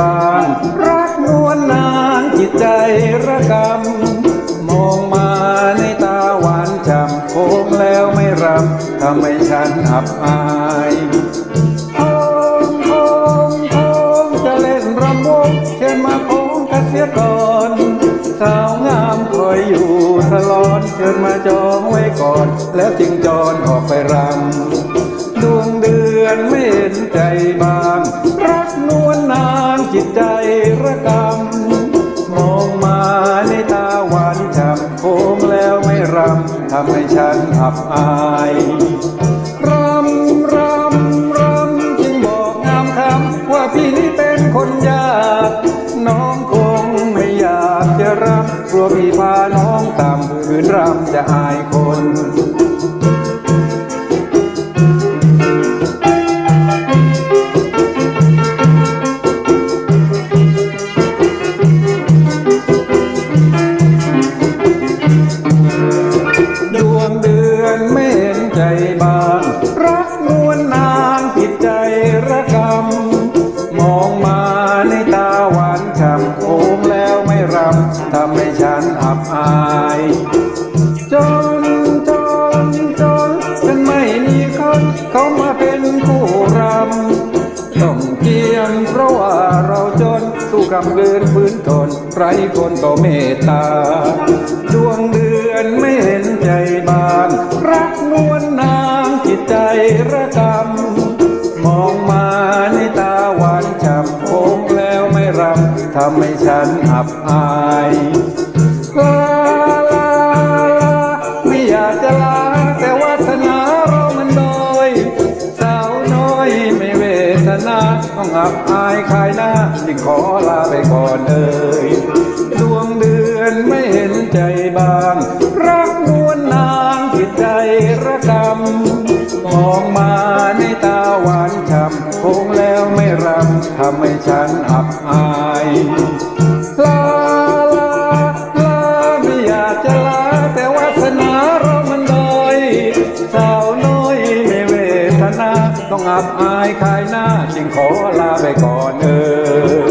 บางรักนวลนานจิตใจระกำ มองมาในตาหวานจำโค้งแล้วไม่รำทำให้ฉันอับอายโค้งโค้งโค้งจะเล่นรำวงเชิญมาโค้งกันเสียก่อนสาวงามคอยอยู่สลอนเชิญมาจองไว้ก่อน แล้วจึงจรออกไปรำดวงเดือนไม่เห็นใจ ใจระกำมองมาในตาหวานฉ่ำโค้งแล้วไม่รำทำให้ฉันอับอายรำรำรำจึงบอกงามคำว่าพี่นี้เป็นคนยากน้องคงไม่อยากจะรำกลัวพี่พาน้องต่ำคืนรำจะอายคน รำทำให้ฉันอับอาย จนจนจนฉันไม่มีคนเขามาเป็นคู่รำต้องเกียงเพราะว่าเราจนสู้กำเกินพื้นทนไรคนต่อเมตตา ดวงเดือนไม่ ทำให้ฉันอับอายลาลาลาไม่อยากจะลาแต่วาสนาเรามันน้อย สาวน้อยไม่เวทนาต้องอับอายขายหน้าจึงขอลาไปก่อนเอ่ยดวงเดือนไม่เห็นใจบาง รักนวลนางจิตใจระกำมองมาในตาหวานฉ่ำคงแล้ว ทำให้ฉันอับอายลาลาลาไม่อยากจะลาแต่วาสนาเรามันน้อยสาวน้อยไม่เวทนา ต้องอับอายขายหน้าจึงขอลาไปก่อนเออ